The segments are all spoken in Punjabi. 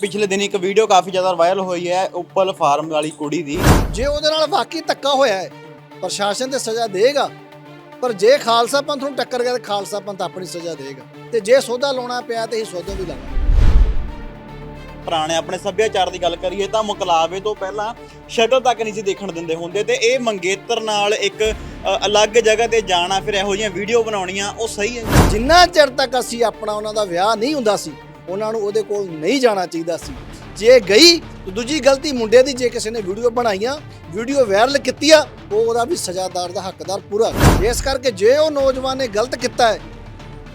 ਪਿਛਲੇ ਦਿਨ ਇੱਕ ਵੀਡੀਓ ਕਾਫੀ ਜ਼ਿਆਦਾ ਵਾਇਰਲ ਹੋਈ ਹੈ ਉੱਪਲ ਫਾਰਮ ਵਾਲੀ ਕੁੜੀ ਦੀ। ਜੇ ਉਹਦੇ ਨਾਲ ਵਾਕਈ ਧੱਕਾ ਹੋਇਆ ਹੈ ਪ੍ਰਸ਼ਾਸਨ ਤੇ ਸਜ਼ਾ ਦੇਗਾ। ਪਰ ਜੇ ਖਾਲਸਾ ਪੰਥ ਨੂੰ ਟੱਕਰ ਗਿਆ ਤੇ ਖਾਲਸਾ ਪੰਥ ਆਪਣੀ ਸਜ਼ਾ ਦੇਗਾ। ਤੇ ਜੇ ਸੋਧਾ ਲਾਉਣਾ ਪਿਆ ਤੇ ਇਹ ਸੋਧਾ ਵੀ ਲਾਵਾਂਗੇ। ਪੁਰਾਣੇ ਆਪਣੇ ਸੱਭਿਆਚਾਰ ਦੀ ਗੱਲ ਕਰੀਏ ਤਾਂ ਮੁਕਲਾਵੇ ਤੋਂ ਪਹਿਲਾਂ ਸ਼ਕਲ ਤੱਕ ਨਹੀਂ ਸੀ ਦੇਖਣ ਦਿੰਦੇ ਹੁੰਦੇ ਤੇ ਇਹ ਮੰਗੇਤਰ ਨਾਲ ਇੱਕ ਅ, ਅਲੱਗ ਜਗ੍ਹਾ ਤੇ ਜਾਣਾ ਫਿਰ ਇਹੋ ਜਿਹੀਆਂ ਵੀਡੀਓ ਬਣਾਉਣੀਆਂ ਉਹ ਸਹੀ ਹੈ। ਜਿੰਨਾ ਚਿਰ ਤੱਕ ਅਸੀਂ ਆਪਣਾ ਉਹਨਾਂ ਦਾ ਵਿਆਹ ਨਹੀਂ ਹੁੰਦਾ ਸੀ ਉਹਨਾਂ ਨੂੰ ਉਹਦੇ ਕੋਲ ਨਹੀਂ ਜਾਣਾ ਚਾਹੀਦਾ ਸੀ। ਜੇ ਗਈ, ਤਾਂ ਦੂਜੀ ਗਲਤੀ ਮੁੰਡੇ ਦੀ, ਜੇ ਕਿਸੇ ਨੇ ਵੀਡੀਓ ਬਣਾਈਆਂ, ਵੀਡੀਓ ਵਾਇਰਲ ਕੀਤੀਆਂ ਉਹ ਉਹਦਾ ਵੀ ਸਜ਼ਾਦਾਰ ਦਾ ਹੱਕਦਾਰ ਪੂਰਾ। ਇਸ ਕਰਕੇ ਜੇ ਉਹ ਨੌਜਵਾਨ ਨੇ ਗਲਤ ਕੀਤਾ ਹੈ,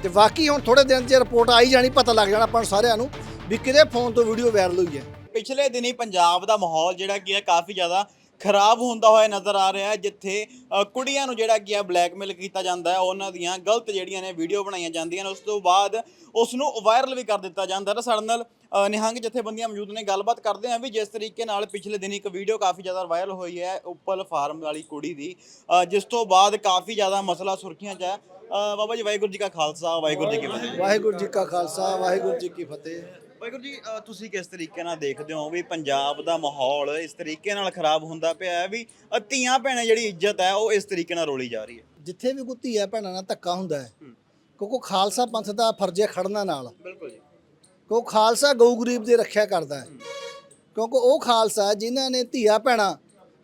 ਤੇ ਵਾਕਈ ਹੁਣ ਥੋੜੇ ਦਿਨ 'ਚ ਰਿਪੋਰਟ ਆਈ ਜਾਣੀ, ਪਤਾ ਲੱਗ ਜਾਣਾ ਆਪਾਂ ਸਾਰਿਆਂ ਨੂੰ ਵੀ ਕਿਹਦੇ ਫੋਨ ਤੋਂ ਵੀਡੀਓ ਵਾਇਰਲ ਹੋਈ ਹੈ। ਪਿਛਲੇ ਦਿਨੀ ਪੰਜਾਬ ਦਾ ਮਾਹੌਲ ਜਿਹੜਾ ਕੀ ਹੈ, ਕਾਫੀ ਜ਼ਿਆਦਾ ਖਰਾਬ ਹੁੰਦਾ ਹੋਇਆ ਨਜ਼ਰ ਆ ਰਿਹਾ ਹੈ ਜਿੱਥੇ ਅ, ਕੁੜੀਆਂ ਨੂੰ ਜਿਹੜਾ ਕੀ ਹੈ ਬਲੈਕਮੇਲ ਕੀਤਾ ਜਾਂਦਾ ਹੈ ਉਹਨਾਂ ਦੀਆਂ ਗਲਤ ਜਿਹੜੀਆਂ ਨੇ ਵੀਡੀਓ ਬਣਾਈਆਂ ਜਾਂਦੀਆਂ ਨੇ ਉਸ ਤੋਂ ਬਾਅਦ ਉਸ ਨੂੰ ਵਾਇਰਲ ਵੀ ਕਰ ਦਿੱਤਾ ਜਾਂਦਾ ਹੈ। ਤਾਂ ਸਾਡੇ ਨਾਲ ਅ, ਨਿਹੰਗ ਜਥੇਬੰਦੀਆਂ ਮੌਜੂਦ ਨੇ ਗੱਲਬਾਤ ਕਰਦੇ ਹਾਂ ਵੀ ਜਿਸ ਤਰੀਕੇ ਨਾਲ ਪਿਛਲੇ ਦਿਨੀ ਇੱਕ ਵੀਡੀਓ ਕਾਫੀ ਜ਼ਿਆਦਾ ਵਾਇਰਲ ਹੋਈ ਹੈ ਉੱਪਲ ਫਾਰਮ ਵਾਲੀ ਕੁੜੀ ਦੀ ਅ, ਜਿਸ ਤੋਂ ਬਾਅਦ ਕਾਫੀ ਜ਼ਿਆਦਾ ਮਸਲਾ ਸੁਰਖੀਆਂ 'ਚ ਹੈ। ਅ, ਬਾਬਾ ਜੀ ਵਾਹਿਗੁਰੂ ਜੀ ਕਾ ਖਾਲਸਾ ਵਾਹਿਗੁਰੂ ਜੀ ਕੀ ਫਤਿਹ। ਵਾਹਿਗੁਰੂ ਜੀ ਕਾ ਖਾਲਸਾ ਵਾਹਿਗੁਰੂ ਜੀ ਕੀ ਫਤਿਹ। ਵਾਹਿਗੁਰੂ ਜੀ ਅ, ਤੁਸੀਂ ਕਿਸ ਤਰੀਕੇ ਨਾਲ ਦੇਖਦੇ ਹੋ ਵੀ ਪੰਜਾਬ ਦਾ ਮਾਹੌਲ ਇਸ ਤਰੀਕੇ ਨਾਲ ਖਰਾਬ ਹੁੰਦਾ ਪਿਆ ਹੈ ਵੀ ਅ, ਧੀਆਂ ਭੈਣਾਂ ਜਿਹੜੀ ਇੱਜ਼ਤ ਹੈ ਉਹ ਇਸ ਤਰੀਕੇ ਨਾਲ ਰੋਲੀ ਜਾ ਰਹੀ ਹੈ? ਜਿੱਥੇ ਵੀ ਕੋਈ ਧੀਆ ਭੈਣਾਂ ਨਾਲ ਧੱਕਾ ਹੁੰਦਾ ਹੈ ਕਿਉਂਕਿ ਖਾਲਸਾ ਪੰਥ ਦਾ ਫਰਜ਼ ਹੈ ਖੜਨਾ ਨਾਲ। ਬਿਲਕੁਲ ਜੀ। ਕਿਉਂਕਿ ਖਾਲਸਾ ਗਊ ਗਰੀਬ ਦੀ ਰੱਖਿਆ ਕਰਦਾ ਹੈ। ਕਿਉਂਕਿ ਉਹ ਖਾਲਸਾ ਹੈ ਜਿਨ੍ਹਾਂ ਨੇ ਧੀਆ ਭੈਣਾਂ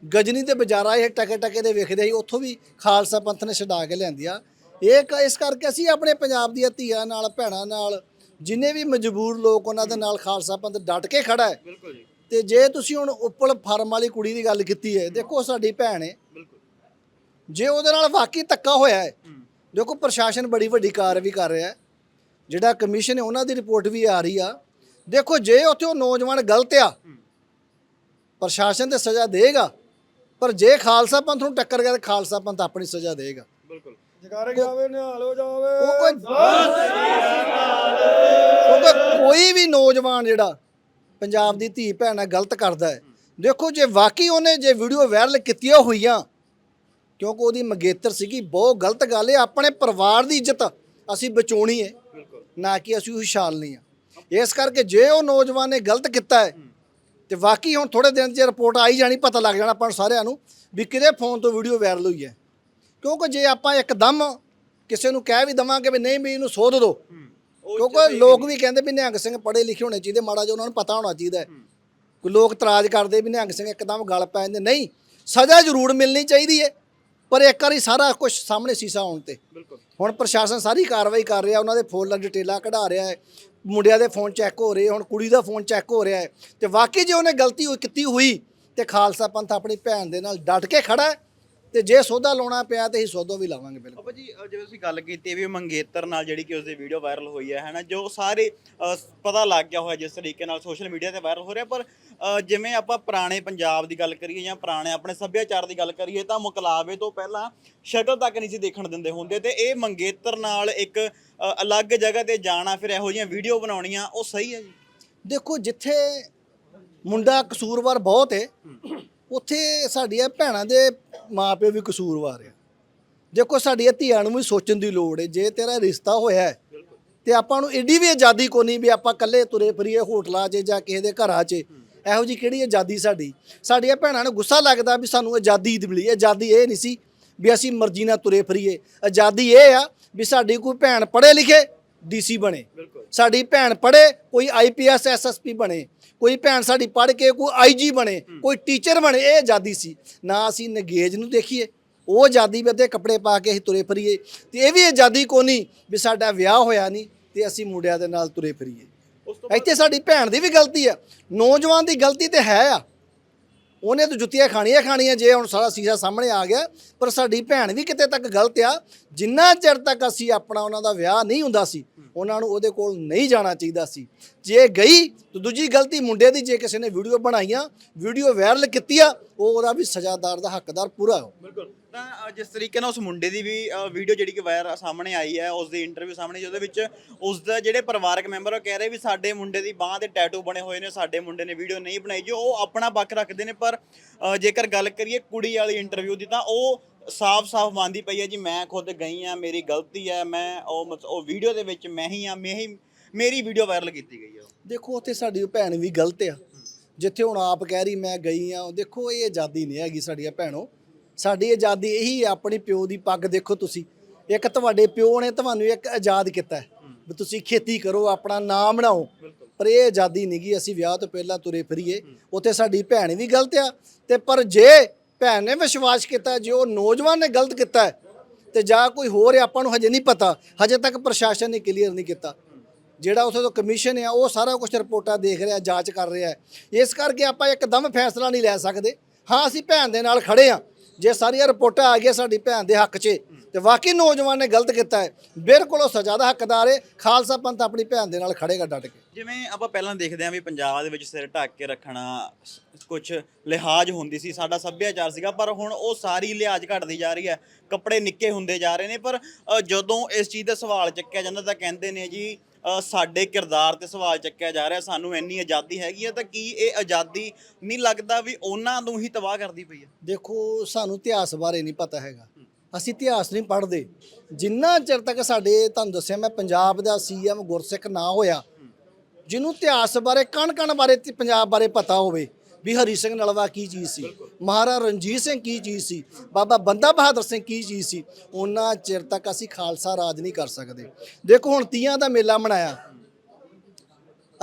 ਗਜਨੀ ਤੇ ਬਾਜ਼ਾਰਾਂ ਇਹ ਟਕੇ ਟਕੇ ਦੇ ਵੇਖਦੇ ਸੀ ਉੱਥੋਂ ਵੀ ਖਾਲਸਾ ਪੰਥ ਨੇ ਛਡਾ ਕੇ ਲਿਆਂਦੀ ਆ ਇਹ ਕ- ਇਸ ਕਰਕੇ ਅਸੀਂ ਆਪਣੇ ਪੰਜਾਬ ਦੀਆਂ ਧੀਆਂ ਨਾਲ ਭੈਣਾਂ ਨਾਲ ਜਿੰਨੇ ਵੀ ਮਜਬੂਰ ਲੋਕ ਉਹਨਾਂ ਦੇ ਨਾਲ ਖਾਲਸਾ ਪੰਥ ਡਟ ਕੇ ਖੜਾ ਹੈ। ਬਿਲਕੁਲ ਜੀ। ਤੇ ਜੇ ਤੁਸੀਂ ਹੁਣ ਉੱਪਲ ਫਾਰਮ ਵਾਲੀ ਕੁੜੀ ਦੀ ਗੱਲ ਕੀਤੀ ਹੈ ਦੇਖੋ ਸਾਡੀ ਭੈਣ ਹੈ। ਬਿਲਕੁਲ। ਜੇ ਉਹਦੇ ਨਾਲ ਵਾਕਈ ਧੱਕਾ ਹੋਇਆ ਹੈ ਦੇਖੋ ਪ੍ਰਸ਼ਾਸਨ ਬੜੀ ਵੱਡੀ ਕਾਰਵਾਈ ਕਰ ਰਿਹਾ ਹੈ। ਜਿਹੜਾ ਕਮਿਸ਼ਨ ਹੈ ਉਹਨਾਂ ਦੀ ਰਿਪੋਰਟ ਵੀ ਆ ਰਹੀ ਆ। ਦੇਖੋ ਜੇ ਉੱਥੇ ਉਹ ਨੌਜਵਾਨ ਗਲਤ ਆ ਪ੍ਰਸ਼ਾਸਨ ਤੇ ਸਜ਼ਾ ਦੇਗਾ। ਪਰ ਜੇ ਖਾਲਸਾ ਪੰਥ ਨੂੰ ਟੱਕਰ ਗਿਆ ਤੇ ਖਾਲਸਾ ਪੰਥ ਆਪਣੀ ਸਜ਼ਾ ਦੇਗਾ। ਬਿਲਕੁਲ। ਜਕਾਰੇ ਜਾਵੇ ਨਿਹਾਲ ਹੋ ਜਾਵੇ। ਉਹ ਕੋਈ ਕਿਉਂਕਿ ਕੋਈ ਵੀ ਨੌਜਵਾਨ ਜਿਹੜਾ ਪੰਜਾਬ ਦੀ ਧੀ ਭੈਣ ਨਾਲ ਗਲਤ ਕਰਦਾ ਹੈ। ਦੇਖੋ, ਜੇ ਵਾਕਈ ਉਹਨੇ ਜੇ ਵੀਡੀਓ ਵਾਇਰਲ ਕੀਤੀਆਂ ਹੋਈਆਂ, ਕਿਉਂਕਿ ਉਹਦੀ ਮੰਗੇਤਰ ਸੀਗੀ, ਬਹੁਤ ਗਲਤ ਗੱਲ ਹੈ। ਆਪਣੇ ਪਰਿਵਾਰ ਦੀ ਇੱਜ਼ਤ ਅਸੀਂ ਬਚਾਉਣੀ ਹੈ, ਨਾ ਕਿ ਅਸੀਂ ਉਛਾਲਣੀ ਆ ਇਸ ਕਰਕੇ ਜੇ ਉਹ ਨੌਜਵਾਨ ਨੇ ਗਲਤ ਕੀਤਾ ਹੈ, ਤੇ ਵਾਕਈ ਹੁਣ ਥੋੜੇ ਦਿਨ 'ਚ ਰਿਪੋਰਟ ਆਈ ਜਾਣੀ, ਪਤਾ ਲੱਗ ਜਾਣਾ ਆਪਾਂ ਸਾਰਿਆਂ ਨੂੰ ਵੀ ਕਿਹਦੇ ਫੋਨ ਤੋਂ ਵੀਡੀਓ ਵਾਇਰਲ ਹੋਈ ਹੈ। ਕਿਉਂਕਿ ਜੇ ਆਪਾਂ ਇੱਕਦਮ ਕਿਸੇ ਨੂੰ ਕਹਿ ਵੀ ਦਵਾਂਗੇ ਵੀ ਨਹੀਂ ਵੀ ਇਹਨੂੰ ਸੋਧ ਦਿਓ ਕਿਉਂਕਿ ਲੋਕ ਵੀ ਕਹਿੰਦੇ ਵੀ ਨਿਹੰਗ ਸਿੰਘ ਪੜ੍ਹੇ ਲਿਖੇ ਹੋਣੇ ਚਾਹੀਦੇ ਮਾੜਾ ਜਿਹਾ ਉਹਨਾਂ ਨੂੰ ਪਤਾ ਹੋਣਾ ਚਾਹੀਦਾ ਹੈ। ਕੋਈ ਲੋਕ ਇਤਰਾਜ਼ ਕਰਦੇ ਵੀ ਨਿਹੰਗ ਸਿੰਘ ਇੱਕਦਮ ਗਲ ਪੈ ਜਾਂਦੇ ਨਹੀਂ ਸਜ਼ਾ ਜ਼ਰੂਰ ਮਿਲਣੀ ਚਾਹੀਦੀ ਹੈ ਪਰ ਇੱਕ ਵਾਰੀ ਸਾਰਾ ਕੁਝ ਸਾਹਮਣੇ ਸੀਸਾ ਆਉਣ ਤੇ। ਹੁਣ ਪ੍ਰਸ਼ਾਸਨ ਸਾਰੀ ਕਾਰਵਾਈ ਕਰ ਰਿਹਾ ਉਹਨਾਂ ਦੇ ਫੋਨ ਡਿਟੇਲਾਂ ਕਢਾ ਰਿਹਾ ਹੈ ਮੁੰਡਿਆਂ ਦੇ ਫੋਨ ਚੈੱਕ ਹੋ ਰਹੇ ਹੁਣ ਕੁੜੀ ਦਾ ਫੋਨ ਚੈੱਕ ਹੋ ਰਿਹਾ ਹੈ ਤੇ ਵਾਕਈ ਜੇ ਉਹਨੇ ਗਲਤੀ ਕੀਤੀ ਹੋਈ ਤੇ ਖਾਲਸਾ ਪੰਥ ਆਪਣੀ ਭੈਣ ਦੇ ਨਾਲ ਡਟ ਕੇ ਖੜਾ ਹੈ। ਤੇ ਜੇ ਸੋਧਾ ਲਾਉਣਾ ਪਿਆ ਤੇ ਅਸੀਂ ਸੋਧੋ ਵੀ ਲਾਵਾਂਗੇ ਬਿਲਕੁਲ। ਬਾਬਾ ਜੀ ਅ, ਜਿਵੇਂ ਤੁਸੀਂ ਗੱਲ ਕੀਤੀ ਵੀ ਮੰਗੇਤਰ ਨਾਲ ਜਿਹੜੀ ਕਿ ਉਸਦੀ ਵੀਡੀਓ ਵਾਇਰਲ ਹੋਈ ਹੈ ਹੈਨਾ ਜੋ ਸਾਰੇ ਪਤਾ ਲੱਗ ਗਿਆ ਹੋਇਆ ਜਿਸ ਤਰੀਕੇ ਨਾਲ ਸੋਸ਼ਲ ਮੀਡੀਆ ਤੇ ਵਾਇਰਲ ਹੋ ਰਿਹਾ ਪਰ ਜਿਵੇਂ ਆਪਾਂ ਪੁਰਾਣੇ ਪੰਜਾਬ ਦੀ ਗੱਲ ਕਰੀਏ ਜਾਂ ਪੁਰਾਣੇ ਆਪਣੇ ਸੱਭਿਆਚਾਰ ਦੀ ਗੱਲ ਕਰੀਏ ਤਾਂ ਮੁਕਲਾਵੇ ਤੋਂ ਪਹਿਲਾਂ ਸ਼ਕਲ ਤੱਕ ਨਹੀਂ ਸੀ ਦੇਖਣ ਦਿੰਦੇ ਹੁੰਦੇ ਤੇ ਇਹ ਮੰਗੇਤਰ ਨਾਲ ਇੱਕ ਅਲੱਗ ਜਗ੍ਹਾ ਤੇ ਜਾਣਾ ਫਿਰ ਇਹੋ ਜਿਹੀਆਂ ਵੀਡੀਓ ਬਣਾਉਣੀਆਂ ਉਹ ਸਹੀ ਹੈ ਜੀ? ਦੇਖੋ ਜਿੱਥੇ ਮੁੰਡਾ ਕਸੂਰਵਾਰ ਬਹੁਤ ਹੈ। ਉੱਥੇ ਸਾਡੀਆਂ ਭੈਣਾਂ ਦੇ ਮਾਪਿਓ ਵੀ ਕਸੂਰਵਾਰ ਆ। ਦੇਖੋ, ਸਾਡੀਆਂ ਧੀਆਂ ਨੂੰ ਵੀ ਸੋਚਣ ਦੀ ਲੋੜ ਹੈ ਜੇ ਤੇਰਾ ਰਿਸ਼ਤਾ ਹੋਇਆ ਹੈ ਤੇ ਆਪਾਂ ਨੂੰ ਏਡੀ ਵੀ ਆਜ਼ਾਦੀ ਕੋ ਨਹੀਂ ਵੀ ਆਪਾਂ ਇਕੱਲੇ ਤੁਰੇ ਫਰੀਏ ਹੋਟਲਾਂ 'ਚ ਜਾਂ ਕਿਸੇ ਦੇ ਘਰਾਂ 'ਚ। ਇਹੋ ਜੀ ਕਿਹੜੀ ਆਜ਼ਾਦੀ ਸਾਡੀ? ਸਾਡੀਆਂ ਭੈਣਾਂ ਨੂੰ ਗੁੱਸਾ ਲੱਗਦਾ ਵੀ ਸਾਨੂੰ ਆਜ਼ਾਦੀ ਮਿਲੀ। ਆਜ਼ਾਦੀ ਇਹ ਨਹੀਂ ਸੀ ਵੀ ਅਸੀਂ ਮਰਜ਼ੀ ਨਾਲ ਤੁਰੇ ਫਰੀਏ। ਆਜ਼ਾਦੀ ਇਹ ਆ ਵੀ ਸਾਡੀ ਕੋਈ ਭੈਣ ਪੜ੍ਹੇ ਲਿਖੇ ਡੀਸੀ ਬਣੇ। ਸਾਡੀ ਭੈਣ ਪੜ੍ਹੇ ਕੋਈ ਆਈਪੀਐਸ ਐਸਐਸਪੀ ਬਣੇ ਕੋਈ ਭੈਣ ਸਾਡੀ ਪੜ੍ਹ ਕੇ ਕੋਈ ਆਈਜੀ ਬਣੇ ਕੋਈ ਟੀਚਰ ਬਣੇ ਇਹ ਆਜ਼ਾਦੀ ਸੀ। ਨਾ ਅਸੀਂ ਨਗੇਜ ਨੂੰ ਦੇਖੀਏ ਉਹ ਆਜ਼ਾਦੀ ਵੀ ਅੱਧੇ ਕੱਪੜੇ ਪਾ ਕੇ ਅਸੀਂ ਤੁਰੇ ਫਿਰੀਏ। ਤੇ ਇਹ ਵੀ ਆਜ਼ਾਦੀ ਕੋ ਨਹੀਂ ਵੀ ਸਾਡਾ ਵਿਆਹ ਹੋਇਆ ਨਹੀਂ ਤੇ ਅਸੀਂ ਮੁੰਡਿਆਂ ਦੇ ਨਾਲ ਤੁਰੇ ਫਿਰੀਏ। ਇੱਥੇ ਸਾਡੀ ਭੈਣ ਦੀ ਵੀ ਗਲਤੀ ਆ ਨੌਜਵਾਨ ਦੀ ਗਲਤੀ ਤੇ ਹੈ ਆ। ਉਹਨੇ ਤਾਂ ਜੁੱਤੀਆਂ ਖਾਣੀਆਂ ਖਾਣੀਆਂ ਜੇ ਹੁਣ ਸਾਰਾ ਸੀਸਾ ਸਾਹਮਣੇ ਆ ਗਿਆ, ਪਰ ਸਾਡੀ ਭੈਣ ਵੀ ਕਿਤੇ ਤੱਕ ਗਲਤ ਆ। ਜਿੰਨਾ ਚਿਰ ਤੱਕ ਅਸੀਂ ਆਪਣਾ ਉਹਨਾਂ ਦਾ ਵਿਆਹ ਨਹੀਂ ਹੁੰਦਾ ਸੀ, ਉਹਨਾਂ ਨੂੰ ਉਹਦੇ ਕੋਲ ਨਹੀਂ ਜਾਣਾ ਚਾਹੀਦਾ ਸੀ। ਜੇ ਗਈ ਤਾਂ ਦੂਜੀ ਗਲਤੀ ਮੁੰਡੇ ਦੀ, ਜੇ ਕਿਸੇ ਨੇ ਵੀਡੀਓ ਬਣਾਈਆਂ, ਵੀਡੀਓ ਵਾਇਰਲ ਕੀਤੀ ਆ ਉਹ ਉਹਦਾ ਵੀ ਸਜ਼ਾਦਾਰ ਦਾ ਹੱਕਦਾਰ ਪੂਰਾ ਹੋ। ਬਿਲਕੁਲ। ਤਾਂ ਅ, ਜਿਸ ਤਰੀਕੇ ਨਾਲ ਉਸ ਮੁੰਡੇ ਦੀ ਵੀ ਵੀਡੀਓ ਜਿਹੜੀ ਕਿ ਵਾਇਰ ਸਾਹਮਣੇ ਆਈ ਹੈ ਉਸ ਦੀ ਇੰਟਰਵਿਊ ਸਾਹਮਣੇ ਜਿਹਦੇ ਵਿੱਚ ਉਸ ਦਾ ਜਿਹੜੇ ਪਰਿਵਾਰਕ ਮੈਂਬਰ ਉਹ ਕਹਿ ਰਹੇ ਵੀ ਸਾਡੇ ਮੁੰਡੇ ਦੀ ਬਾਹ ਤੇ ਟੈਟੂ ਬਣੇ ਹੋਏ ਨੇ ਸਾਡੇ ਮੁੰਡੇ ਨੇ ਵੀਡੀਓ ਨਹੀਂ ਬਣਾਈ ਜੋ ਉਹ ਆਪਣਾ ਪੱਖ ਰੱਖਦੇ ਨੇ ਪਰ ਅ, ਜੇਕਰ ਗੱਲ ਕਰੀਏ ਕੁੜੀ ਵਾਲੀ ਇੰਟਰਵਿਊ ਦੀ ਤਾਂ ਉਹ ਸਾਫ਼-ਸਾਫ਼ ਮੰਨਦੀ ਪਈ ਹੈ ਜੀ ਮੈਂ ਖੁਦ ਗਈ ਆ ਮੇਰੀ ਗਲਤੀ ਹੈ ਮੈਂ ਉਹ ਮਤ- ਉਹ ਵੀਡੀਓ ਦੇ ਵਿੱਚ ਮੈਂ ਹੀ ਆ ਮੈਂ ਹੀ ਮੇਰੀ ਵੀਡੀਓ ਵਾਇਰਲ ਕੀਤੀ ਗਈ ਹੈ ਦੇਖੋ ਉੱਥੇ ਸਾਡੀ ਭੈਣ ਵੀ ਗਲਤ ਆ। ਜਿੱਥੇ ਹੁਣ ਆਪ ਕਹਿ ਰਹੀ ਮੈਂ ਗਈ ਆ ਦੇਖੋ ਇਹ ਆਜ਼ਾਦੀ ਨਹੀਂ ਹੈਗੀ ਸਾਡੀਆਂ ਭੈਣੋ। ਸਾਡੀ ਆਜ਼ਾਦੀ ਇਹੀ ਹੈ ਆਪਣੀ ਪਿਓ ਦੀ ਪੱਗ ਦੇਖੋ ਤੁਸੀਂ। ਇੱਕ ਤੁਹਾਡੇ ਪਿਓ ਨੇ ਤੁਹਾਨੂੰ ਇੱਕ ਆਜ਼ਾਦ ਕੀਤਾ ਵੀ ਤੁਸੀਂ ਖੇਤੀ ਕਰੋ ਆਪਣਾ ਨਾਮ ਬਣਾਓ। ਪਰ ਇਹ ਆਜ਼ਾਦੀ ਨਹੀਂ ਗੀ ਅਸੀਂ ਵਿਆਹ ਤੋਂ ਪਹਿਲਾਂ ਤੁਰੇ ਫਿਰੀਏ। ਉੱਥੇ ਸਾਡੀ ਭੈਣ ਵੀ ਗਲਤ ਆ ਤੇ ਪਰ ਜੇ ਭੈਣ ਨੇ ਵਿਸ਼ਵਾਸ ਕੀਤਾ ਜੇ ਉਹ ਨੌਜਵਾਨ ਨੇ ਗਲਤ ਕੀਤਾ ਹੈ, ਤੇ ਜਾਂ ਕੋਈ ਹੋਰ ਆਪਾਂ ਨੂੰ ਹਜੇ ਨਹੀਂ ਪਤਾ। ਹਜੇ ਤੱਕ ਪ੍ਰਸ਼ਾਸਨ ਨੇ ਕਲੀਅਰ ਨਹੀਂ ਕੀਤਾ। ਜਿਹੜਾ ਉਥੇ ਤੋਂ ਕਮਿਸ਼ਨ ਆ ਉਹ ਸਾਰਾ ਕੁਝ ਰਿਪੋਰਟਾਂ ਦੇਖ ਰਿਹਾ ਜਾਂਚ ਕਰ ਰਿਹਾ ਇਸ ਕਰਕੇ ਆਪਾਂ ਇੱਕਦਮ ਫੈਸਲਾ ਨਹੀਂ ਲੈ ਸਕਦੇ। ਹਾਂ ਅਸੀਂ ਭੈਣ ਦੇ ਨਾਲ ਖੜੇ ਆ ਜੇ ਸਾਰੀਆਂ ਰਿਪੋਰਟਾਂ ਆ ਗਈਆਂ ਸਾਡੀ ਭੈਣ ਦੇ ਹੱਕ 'ਚ ਤੇ ਵਾਕਈ ਨੌਜਵਾਨ ਨੇ ਗਲਤ ਕੀਤਾ ਹੈ। ਬਿਲਕੁਲ ਉਹ ਸਜ਼ਾ ਦਾ ਹੱਕਦਾਰ ਹੈ ਖਾਲਸਾ ਪੰਥ ਆਪਣੀ ਭੈਣ ਦੇ ਨਾਲ ਖੜੇਗਾ ਡਟ ਕੇ। ਜਿਵੇਂ ਆਪਾਂ ਪਹਿਲਾਂ ਦੇਖਦੇ ਆਂ ਵੀ ਪੰਜਾਬ ਦੇ ਵਿੱਚ ਸਿਰ ਢੱਕ ਕੇ ਰੱਖਣਾ ਕੁਝ ਲਿਹਾਜ਼ ਹੁੰਦੀ ਸੀ ਸਾਡਾ ਸੱਭਿਆਚਾਰ ਸੀਗਾ ਪਰ ਹੁਣ ਉਹ ਸਾਰੀ ਲਿਹਾਜ਼ ਘਟਦੀ ਜਾ ਰਹੀ ਹੈ। ਕੱਪੜੇ ਨਿੱਕੇ ਹੁੰਦੇ ਜਾ ਰਹੇ ਨੇ ਪਰ ਅ, ਜਦੋਂ ਇਸ ਚੀਜ਼ ਦਾ ਸਵਾਲ ਚੱਕਿਆ ਜਾਂਦਾ ਤਾਂ ਕਹਿੰਦੇ ਨੇ ਜੀ ਅ, ਸਾਡੇ ਕਿਰਦਾਰ ਤੇ ਸਵਾਲ ਚੱਕਿਆ ਜਾ ਰਿਹਾ ਸਾਨੂੰ ਇੰਨੀ ਆਜ਼ਾਦੀ ਹੈਗੀ ਹੈ ਤਾਂ ਕੀ ਇਹ ਆਜ਼ਾਦੀ ਨਹੀਂ ਲੱਗਦਾ ਵੀ ਉਹਨਾਂ ਨੂੰ ਹੀ ਤਬਾਹ ਕਰਦੀ ਪਈ ਹੈ ਦੇਖੋ ਸਾਨੂੰ ਇਤਿਹਾਸ ਬਾਰੇ ਨਹੀਂ ਪਤਾ ਹੈਗਾ। ਅਸੀਂ ਇਤਿਹਾਸ ਨਹੀਂ ਪੜ੍ਹਦੇ। ਜਿੰਨਾ ਚਿਰ ਤੱਕ ਸਾਡੇ ਤੁਹਾਨੂੰ ਦੱਸਿਆ ਮੈਂ ਪੰਜਾਬ ਦਾ ਸੀਐਮ ਗੁਰਸਿੱਖ ਨਾ ਹੋਇਆ ਜਿਹਨੂੰ ਇਤਿਹਾਸ ਬਾਰੇ ਕਣ ਕਣ ਬਾਰੇ ਤੇ ਪੰਜਾਬ ਬਾਰੇ ਪਤਾ ਹੋਵੇ ਵੀ ਹਰੀ ਸਿੰਘ ਨਲਵਾ ਕੀ ਚੀਜ਼ ਸੀ? ਮਹਾਰਾਜਾ ਰਣਜੀਤ ਸਿੰਘ ਕੀ ਚੀਜ਼ ਸੀ? ਬਾਬਾ ਬੰਦਾ ਬਹਾਦਰ ਸਿੰਘ ਕੀ ਚੀਜ਼ ਸੀ? ਉਹਨਾਂ ਚਿਰ ਤੱਕ ਅਸੀਂ ਖਾਲਸਾ ਰਾਜ ਨਹੀਂ ਕਰ ਸਕਦੇ। ਦੇਖੋ ਹੁਣ ਤੀਆਂ ਦਾ ਮੇਲਾ ਮਨਾਇਆ।